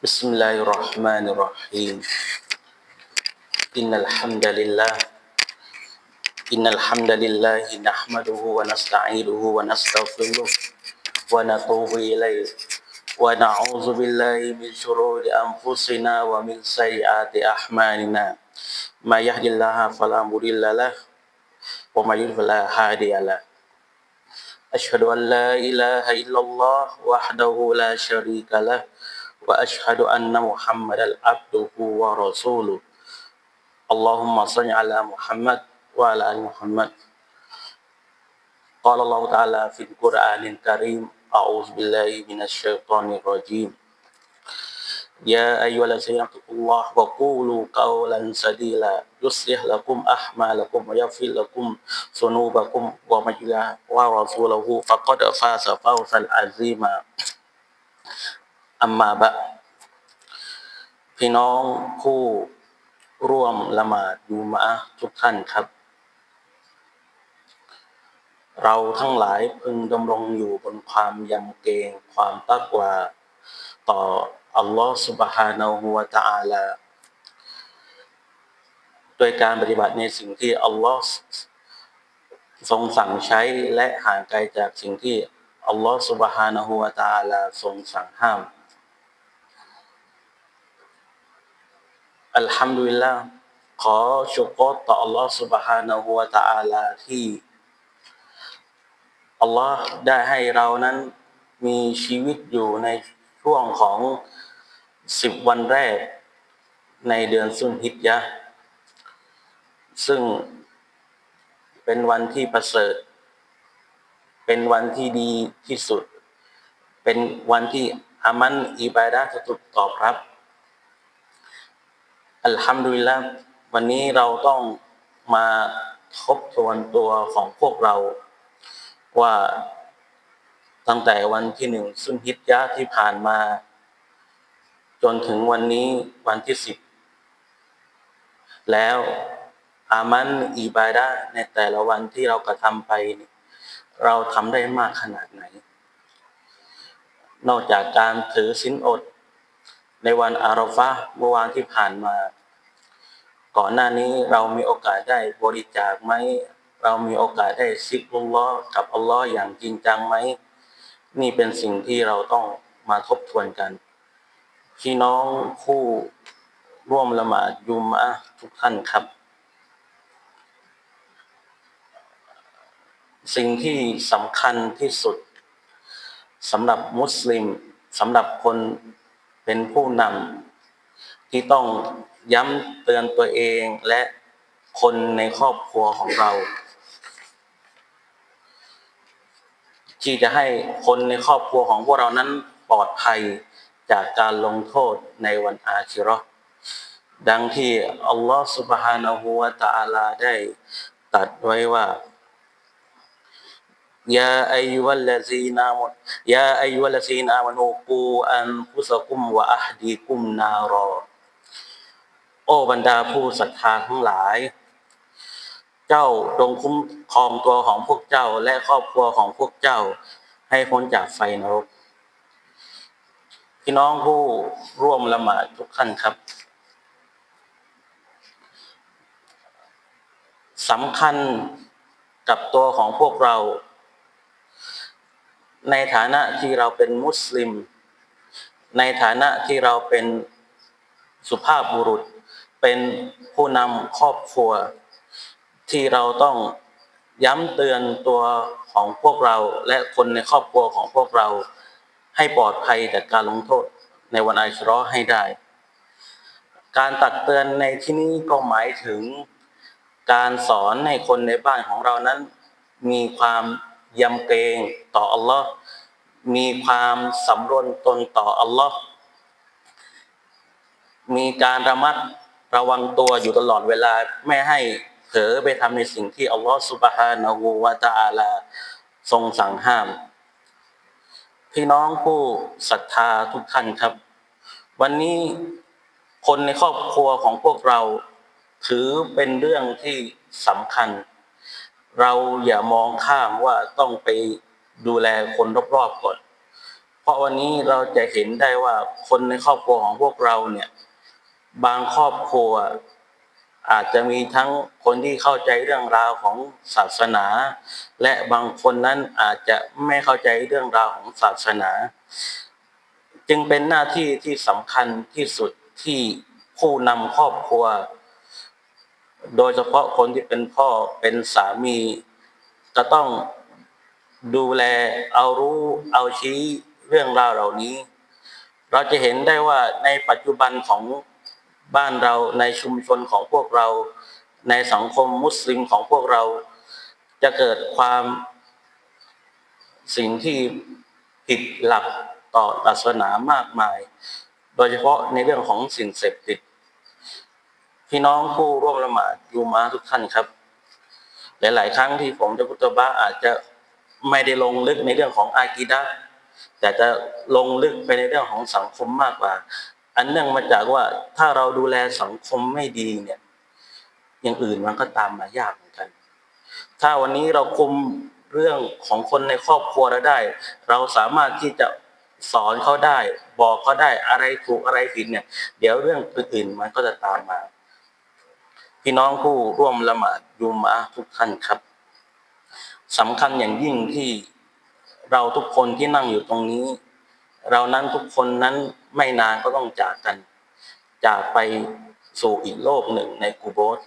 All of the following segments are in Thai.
بسم الله الرحمن الرحيم إن الحمد لله إن الحمد لله نحمده ونستعينه ونستغفره ونتوب إليه ونعوذ بالله من شرور أنفسنا ومن سيئات أعمالنا ما يهد الله فلا مضل له وما يضلل فلا هادي له أشهد أن لا إله إلا الله وحده لا شريك له وأشهد أن محمدا عبده ورسوله. اللهم صل على محمد وعلى آل محمد. قال الله تعالى في القرآن الكريم أعوذ بالله من الشيطان الرجيم. يا أيها الذين اتقوا الله وقولوا قولا سديدا يصلح لكم أعمالكم ويغفر لكم ذنوبكم ومن ورسوله فقد فاز فوزا عظيما. อัมมาบะ พี่น้องผู้ร่วมละหมาดยูมะทุกท่านครับ เราทั้งหลายพึงดำรงอยู่บนความยำเกรงความตักว่า ต่ออัลลอฮฺสุบฮานาหูวะตะอาลาโดยการปฏิบัติในสิ่งที่อัลลอฮฺทรงสั่งใช้และห่างไกลจากสิ่งที่อัลลอฮฺสุบฮานาหูวะตะอาลาทรงสั่งห้าม อัลฮัมดุลิลละขอชุกรต่ออัลลอฮฺ سبحانه และ تعالى ที่อัลลอฮ์ได้ให้เรานั้นมีชีวิตอยู่ในช่วงของสิบวันแรกในเดือนสุนฮิจยะห์ซึ่งเป็นวันที่ประเสริฐ เป็นวันที่ดีที่สุด เป็นวันที่อามันอิบาดะห์จะถูกตอบรับ อัลฮัมดุลิลละวันนี้เราต้องมาทบทวนตัวของพวกเรา ว่าตั้งแต่วันที่หนึ่งสุนฮิจยะที่ผ่านมา จนถึงวันนี้วันที่สิบแล้วอามันอิบาดะห์ในแต่ละวันที่เรากระทำไป เราทำได้มากขนาดไหน นอกจากการถือสินอด ในวันอาราฟะเมื่อวานที่ผ่านมา ก่อนหน้านี้เรามีโอกาสได้บริจาคไหมเรามีโอกาสได้ซิกรุลลอฮ์กับอัลลอฮ์อย่างจริงจังไหมนี่เป็นสิ่งที่เราต้องมาทบทวนกัน พี่น้องผู้ร่วมละหมาดยุมอะทุกท่านครับ สิ่งที่สำคัญที่สุดสำหรับมุสลิมสำหรับคน เป็นผู้นำที่ต้องย้ำเตือนตัวเองและคนในครอบครัวของเรา ที่จะให้คนในครอบครัวของพวกเรานั้นปลอดภัยจากการลงโทษในวันอาคิรอดังที่อัลลอฮฺสุบฮานะฮูวะตะอาลาได้ตัดไว้ว่า يا أيها الذين آمنوا يا أيها الذين آمنوا قوا أنفسكم وأهليكم نارا โอ้บรรดาผู้ศรัทธาทั้งหลาย เจ้าจงคุ้มครองตัวของพวกเจ้าและครอบครัวของพวกเจ้า ให้พ้นจากไฟนรก พี่น้องผู้ร่วมละหมาดทุกท่านครับสำคัญกับตัวของพวกเรา ในฐานะที่เราเป็นมุสลิม ในฐานะที่เราเป็นสุภาพบุรุษ เป็นผู้นำครอบครัว ที่เราต้องย้ำเตือนตัวของพวกเราและคนในครอบครัวของพวกเราให้ปลอดภัยจากการลงโทษในวันอาชราะห์ให้ได้ การตักเตือนในที่นี้ก็หมายถึงการสอนให้คนในบ้านของเรานั้นมีความ ยำเกรงต่ออัลลอฮ์มีความสำรวมตนต่ออัลลอฮ์มีการระมัดระวังตัวอยู่ตลอดเวลาไม่ให้เผลอไปทำในสิ่งที่อัลลอฮ์สุบฮานะฮูวะตาลาทรงสั่งห้าม พี่น้องผู้ศรัทธาทุกท่านครับ วันนี้คนในครอบครัวของพวกเรา ถือเป็นเรื่องที่สำคัญ เราอย่ามองข้ามว่าต้องไปดูแลคนรอบๆก่อน เพราะราะวันนี้เราจะเห็นได้ว่าคนในครอบครัวของพวกเราเนี่ย บางครอบครัว อาจจะมีทั้งคนที่เข้าใจเรื่องราวของศาสนา และบางคนนั้นอาจจะไม่เข้าใจเรื่องราวของศาสนา จึงเป็นหน้าที่ที่สำคัญที่สุดที่ผู้นำครอบครัว โดยเฉพาะคนที่เป็นพ่อเป็นสามี จะต้องดูแลเอารู้เอาชี้เรื่องราวเหล่านี้ เราจะเห็นได้ว่าในปัจจุบันของบ้านเราในชุมชนของพวกเรา ในสังคมมุสลิมของพวกเรา จะเกิดความสิ่งที่ผิดหลักต่อศาสนามากมาย โดยเฉพาะในเรื่องของสิ่งเสพติด พี่น้องผู้ร่วมละหมาดยูมาทุกท่านครับ หลาย ๆ ครั้งที่ผมจะพุทธบาอาจจะไม่ได้ลงลึกในเรื่องของอากีดะแต่จะลงลึกไปในเรื่องของสังคมมากกว่า อันเนื่องมาจากว่าถ้าเราดูแลสังคมไม่ดีเนี่ย อย่างอื่นมันก็ตามมายากเหมือนกัน ถ้าวันนี้เราคุมเรื่องของคนในครอบครัวเราได้ เราสามารถที่จะสอนเขาได้ บอกเขาได้อะไรถูกอะไรผิดเนี่ย เดี๋ยวเรื่องอื่นๆมันก็จะตามมา พี่น้องผู้ร่วมละหมาดยูมาทุกท่านครับสำคัญอย่างยิ่งที่เราทุกคนที่นั่งอยู่ตรงนี้ เรานั้นทุกคนนั้นไม่นานก็ต้องจากกัน จากไปสู่อีกโลกหนึ่งในกูโบส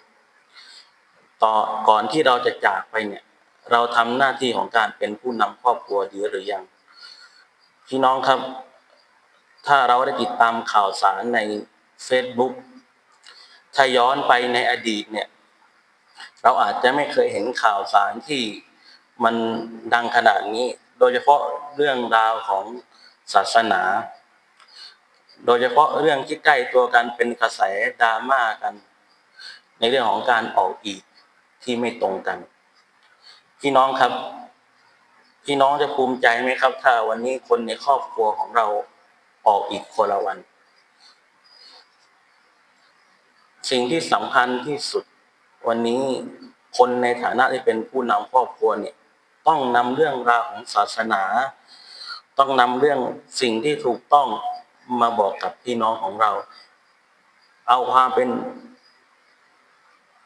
ต่อก่อนที่เราจะจากไปเนี่ย เราทำหน้าที่ของการเป็นผู้นำครอบครัวดีหรือยัง พี่น้องครับ ถ้าเราได้ติดตามข่าวสารใน Facebook ถ้าย้อนไปในอดีตเนี่ย เราอาจจะไม่เคยเห็นข่าวสารที่มันดังขนาดนี้ โดยเฉพาะเรื่องราวของศาสนา โดยเฉพาะเรื่องที่ใกล้ตัวกันเป็นกระแสดราม่ากัน ในเรื่องของการออกอีกที่ไม่ตรงกัน พี่น้องครับ พี่น้องจะภูมิใจไหมครับ ถ้าวันนี้คนในครอบครัวของเราออกอีกคนละวัน สิ่งที่สำคัญที่สุด วันนี้คนในฐานะที่เป็นผู้นำครอบครัวเนี่ยต้องนำเรื่องราวของศาสนา ต้องนำเรื่องสิ่งที่ถูกต้องมาบอกกับพี่น้องของเรา เอาความเป็น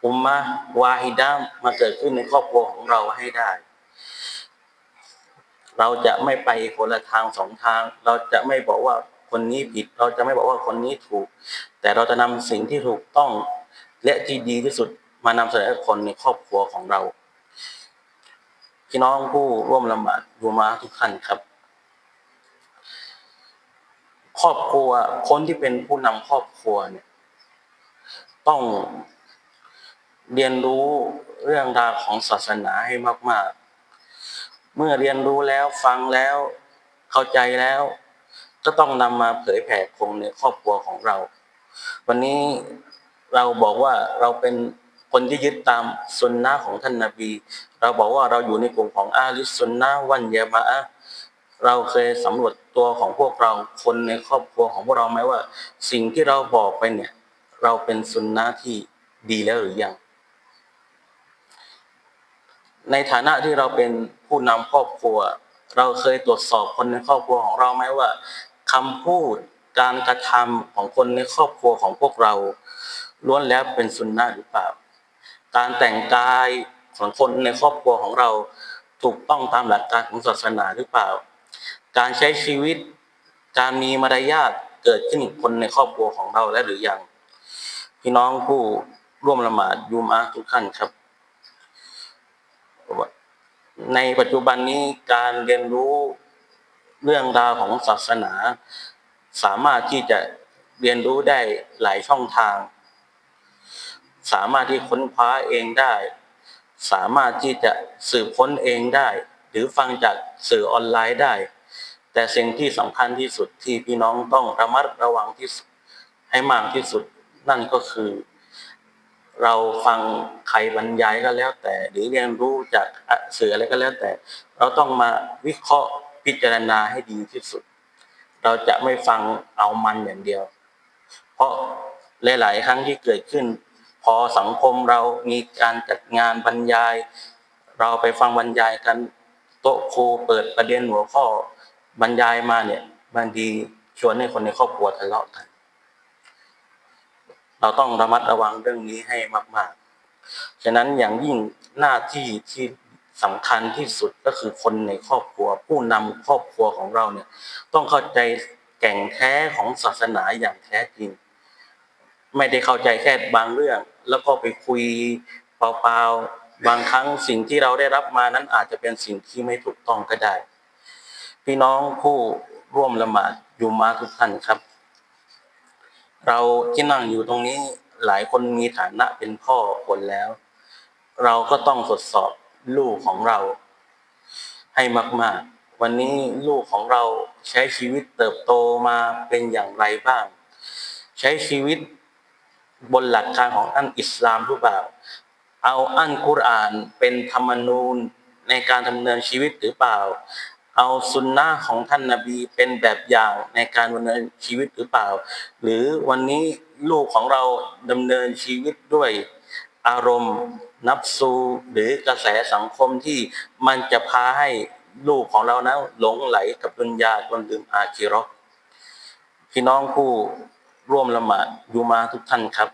อุมมะวาฮิดามมาเกิดขึ้นในครอบครัวของเราให้ได้ เราจะไม่ไปคนละทางสองทาง เราจะไม่บอกว่า คนนี้ผิด เราจะไม่บอกว่าคนนี้ถูก แต่เราจะนำสิ่งที่ถูกต้องและที่ดีที่สุดมานำเสนอคนในครอบครัวของเราพี่น้องผู้ร่วมละหมาดยูมาทุกท่านครับ ครอบครัวคนที่เป็นผู้นำครอบครัวเนี่ยต้องเรียนรู้เรื่องราวของศาสนาให้มาก ๆ เมื่อเรียนรู้แล้วฟังแล้ว เข้าใจแล้ว ก็ต้องนำมาเผยแผ่คงในครอบครัวของเรา วันนี้เราบอกว่าเราเป็นคนที่ยึดตามสุนนะของท่านนาบี เราบอกว่าเราอยู่ในกลุ่มของอาลิสุนนะวันยามะเราเคยสำรวจตัวของพวกเราคนในครอบครัวของพวกเราไหมว่า สิ่งที่เราบอกไปเนี่ย เราเป็นสุนนะที่ดีแล้วหรือยัง ในฐานะที่เราเป็นผู้นำครอบครัว เราเคยตรวจสอบคนในครอบครัวของเราไหมว่า คำพูดการกระทำของคนในครอบครัวของพวกเราล้วนแล้วเป็นสุนนะหรือเปล่า การแต่งกายของคนในครอบครัวของเราถูกต้องตามหลักการของศาสนาหรือเปล่า การใช้ชีวิต การมีมารยาทเกิดขึ้นคนในครอบครัวของเราแล้วหรือยัง พี่น้องผู้ร่วมละหมาดยูมาทุกท่านครับ ในปัจจุบันนี้การเรียนรู้ เรื่องราวของศาสนา สามารถที่จะเรียนรู้ได้หลายช่องทาง สามารถที่ค้นคว้าเองได้ สามารถที่จะสืบค้นเองได้ หรือฟังจากสื่อออนไลน์ได้ แต่สิ่งที่สำคัญที่สุดที่พี่น้องต้องระมัดระวังที่สุดให้มากที่สุดนั่นก็คือ เราฟังใครบรรยายก็แล้วแต่ หรือเรียนรู้จากสื่ออะไรก็แล้วแต่ เราต้องมาวิเคราะห์ พิจารณาให้ดีที่สุด เราจะไม่ฟังเอามันอย่างเดียว เพราะหลาย ๆ ครั้งที่เกิดขึ้น พอสังคมเรามีการจัดงานบรรยาย เราไปฟังบรรยายกันโต๊ะครูเปิดประเด็นหัวข้อบรรยายมาเนี่ยบางทีชวนให้คนในครอบครัวทะเลาะกัน เราต้องระมัดระวังเรื่องนี้ให้มาก ๆ ฉะนั้นอย่างยิ่งหน้าที่ที่ สำคัญที่สุดก็คือคนในครอบครัว ผู้นำครอบครัวของเราเนี่ยต้องเข้าใจแก่งแท้ของศาสนาอย่างแท้จริง ไม่ได้เข้าใจแค่บางเรื่อง แล้วก็ไปคุยเปล่าๆบางครั้งสิ่งที่เราได้รับมานั้นอาจจะเป็นสิ่งที่ไม่ถูกต้องก็ได้ พี่น้องผู้ร่วมละหมาดอยู่มาทุกท่านครับ เราที่นั่งอยู่ตรงนี้หลายคนมีฐานะเป็นพ่อคนแล้ว เราก็ต้องทดสอบ ลูกของเรา ให้มาก ๆ วันนี้ลูกของเราใช้ชีวิตเติบโตมาเป็นอย่างไรบ้าง ใช้ชีวิตบนหลักการของอันอิสลามหรือเปล่า เอาอันกุรอานเป็นธรรมนูญในการดำเนินชีวิตหรือเปล่า เอาสุนนะของท่านนาบีเป็นแบบอย่างในการดำเนินชีวิตหรือเปล่า หรือวันนี้ลูกของเราดำเนินชีวิตด้วยอารมณ์ นับซูหรือกระแสสังคมที่มันจะพาให้ลูกของเรานั้นหลงไหลกับดุนยาจนลืมอาคิรอพี่น้องผู้ร่วมละหมาดอยู่มาทุกท่านครับ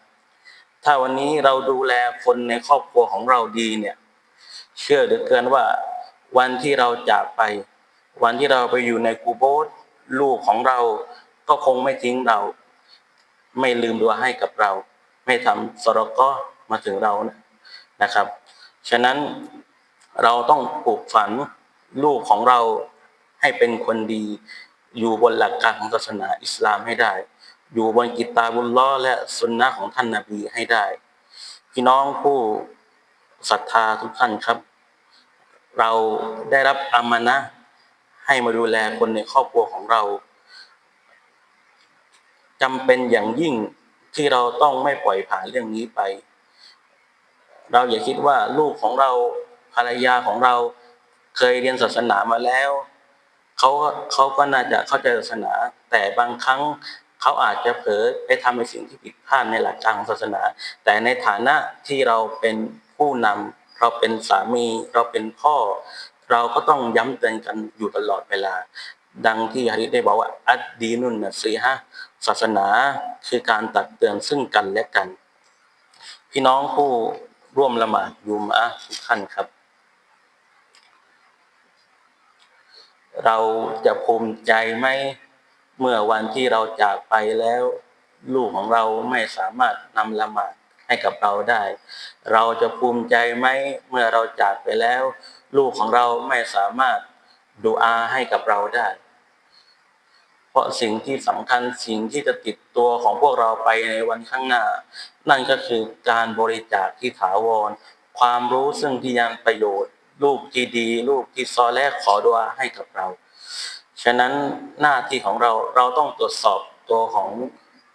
ถ้าวันนี้เราดูแลคนในครอบครัวของเราดีเนี่ย เชื่อเหลือเกินว่า วันที่เราจากไป วันที่เราไปอยู่ในกูโบสลูกของเราก็คงไม่ทิ้งเรา ไม่ลืมดูให้กับเรา ไม่ทำสรก็มาถึงเรานะ นะครับ ฉะนั้นเราต้องปลูกฝันลูกของเราให้เป็นคนดี อยู่บนหลักการของศาสนาอิสลามให้ได้ อยู่บนกิตาบุลล้อและสุนนะของท่านนาบีให้ได้ พี่น้องผู้ศรัทธาทุกท่านครับ เราได้รับอามานะให้มาดูแลคนในครอบครัวของเราจำเป็นอย่างยิ่งที่เราต้องไม่ปล่อยผ่านเรื่องนี้ไป เราอย่าคิดว่าลูกของเราภรรยาของเราเคยเรียนศาสนามาแล้วเขาเขาก็น่าจะเข้าใจศาสนา แต่บางครั้งเขาอาจจะเผลอไปทำในสิ่งที่ผิดพลาดในหลักการของศาสนา แต่ในฐานะที่เราเป็นผู้นำเราเป็นสามีเราเป็นพ่อ เราก็ต้องย้ำเตือนกันอยู่ตลอดเวลา ดังที่ฮะดิษได้บอกว่า อัดดีนุนนะซีฮะศาสนาคือการตักเตือนซึ่งกันและกัน พี่น้องผู้ ร่วมละหมาดยู่มาทุกท่านครับ เราจะภูมิใจไหมเมื่อวันที่เราจากไปแล้ว ลูกของเราไม่สามารถนำละหมาดให้กับเราได้ เราจะภูมิใจไหมเมื่อเราจากไปแล้ว ลูกของเราไม่สามารถดูอาให้กับเราได้ เพราะสิ่งที่สำคัญสิ่งที่จะติดตัวของพวกเราไปในวันข้างหน้า นั่นก็คือการบริจาคที่ถาวร ความรู้ซึ่งที่ยังประโยชน์ ลูกที่ดี ลูกที่ซอแรกขอดวาให้กับเรา ฉะนั้นหน้าที่ของเราเราต้องตรวจสอบตัวของ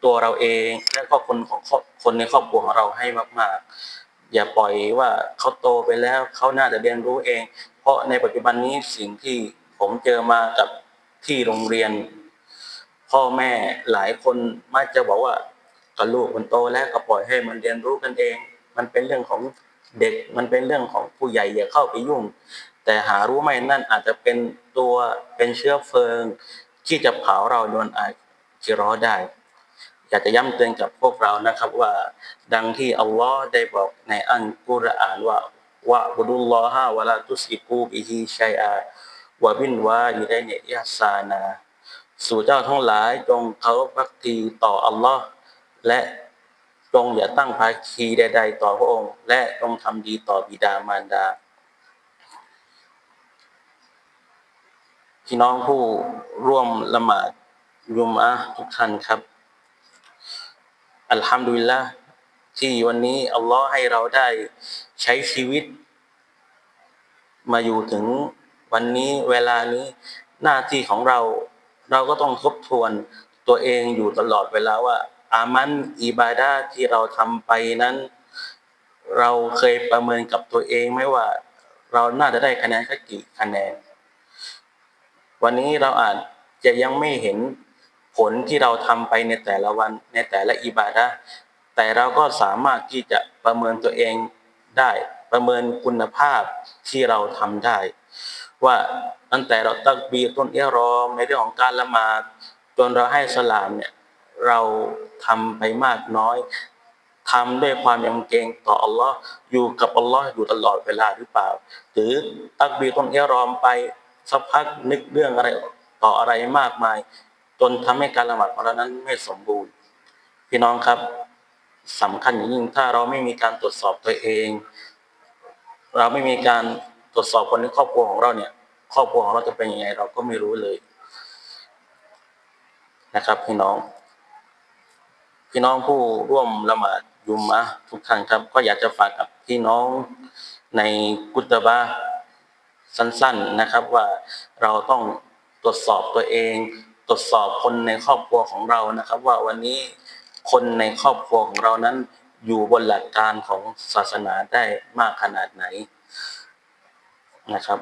ตัวเราเอง และก็คนของคนในครอบครัวของเราให้มาก ๆ อย่าปล่อยว่าเขาโตไปแล้วเขาน่าจะเรียนรู้เอง เพราะในปัจจุบันนี้สิ่งที่ผมเจอมากับที่โรงเรียน พ่อแม่หลายคนมักจะบอกว่าก็ลูกมันโตแล้วก็ปล่อยให้มันเรียนรู้กันเอง มันเป็นเรื่องของเด็กมันเป็นเรื่องของผู้ใหญ่อย่าเข้าไปยุ่ง แต่หารู้ไหมนั่นอาจจะเป็นตัวเป็นเชื้อเพลิง ที่จะเผาเราโดนอาจิรอได้ อยากจะย้ำเตือนกับพวกเรานะครับว่า ดังที่อัลลอฮ์ได้บอกในอันกุรอานว่าวะบุดุลลอฮะวะลาตุสิกูบิฮิชัยอาวะบินวาอิไดเนยาซานา สู่เจ้าทั้งหลายจงเคารพพักดีต่ออัลลอฮ์และจงอย่าตั้งภาคีใด ๆ ต่อพระองค์ และจงทำดีต่อบิดามารดา พี่น้องผู้ร่วมละหมาดยุมอะทุกท่านครับ อัลฮัมดุลิลละที่วันนี้อัลลอฮ์ให้เราได้ใช้ชีวิต มาอยู่ถึงวันนี้เวลานี้หน้าที่ของเรา เราก็ต้องทบทวนตัวเองอยู่ตลอดเวลาว่า อามันอิบาดาที่เราทำไปนั้น เราเคยประเมินกับตัวเองไหมว่า เราน่าจะได้คะแนนแค่กี่คะแนน วันนี้เราอาจจะยังไม่เห็นผลที่เราทำไปในแต่ละวันในแต่ละอิบาดาแต่เราก็สามารถที่จะประเมินตัวเองได้ ประเมินคุณภาพที่เราทำได้ ว่าตั้งแต่เราตักบีต้นเอียรอมในเรื่องของการละหมาดจนเราให้สลามเนี่ยเราทำไปมากน้อยทำด้วยความยำเกรงต่ออัลลอฮ์อยู่กับอัลลอฮ์อยู่ตลอดเวลาหรือเปล่า หรือตักบีต้นเอียรอมไปสักพักนึกเรื่องอะไรต่ออะไรมากมาย จนทำให้การละหมาดของเรานั้นไม่สมบูรณ์ พี่น้องครับสำคัญอย่างยิ่งถ้าเราไม่มีการตรวจสอบตัวเอง เราไม่มีการ ตรวจสอบคนในครอบครัวของเราเนี่ย ครอบครัวของเราจะเป็นยังไง เราก็ไม่รู้เลย นะครับพี่น้อง พี่น้องผู้ร่วมละหมาดยุมมะทุกท่านครับ ก็อยากจะฝากกับพี่น้องในกุตบะสั้น ๆนะครับว่าเราต้องตรวจสอบตัวเอง ตรวจสอบคนในครอบครัวของเรานะครับ ว่าวันนี้คนในครอบครัวของเรานั้นอยู่บนหลักการของศาสนาได้มากขนาดไหน นะครับ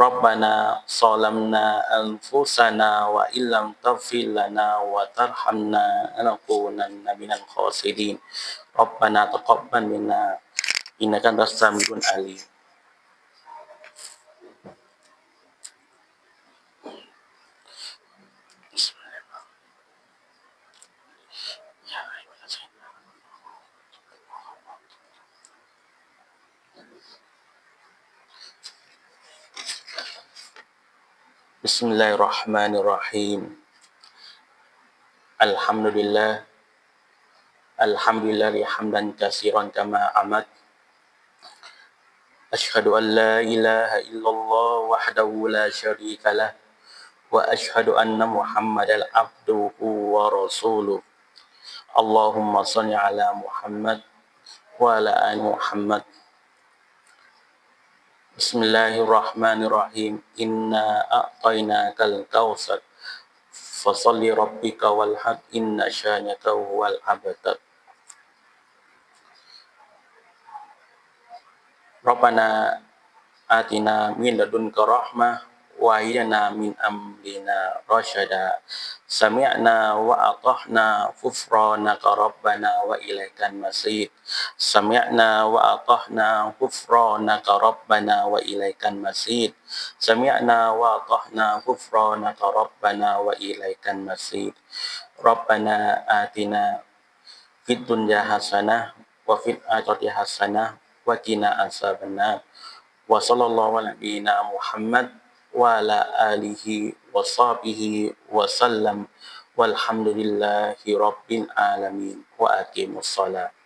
รับบานาซอลัมนาอัลฟุซานาวะอิลลัมตัฟิลานาวะตัรฮัมนาอัลกูนันนบินันคอซิดีนรบบานาตะกอบบันมินาอินนักันรัสซามิรุนอาลี بسم الله الرحمن الرحيم الحمد لله الحمد لله حمدا كثيرا كما أمد أشهد أن لا إله إلا الله وحده لا شريك له وأشهد أن محمدا عبده ورسوله اللهم صل على محمد وعلى آل محمد بسم الله الرحمن الرحيم إنا أعطيناك الكوثر فصل ربك والحق إن شانك هو الأبتر ربنا آتنا من لدنك رحمة وهينا من أمرنا رشدا. سمعنا وأطعنا غفرانك ربنا وإليك المصير. سمعنا وأطعنا غفرانك ربنا وإليك المصير. سمعنا وأطعنا غفرانك ربنا وإليك المصير. ربنا آتنا في الدنيا حسنة وفي الآخرة حسنة وقنا عذاب النار. وصلى الله على نبينا محمد وعلى آله وصحبه وسلم والحمد لله رب العالمين وأقيموا الصلاة.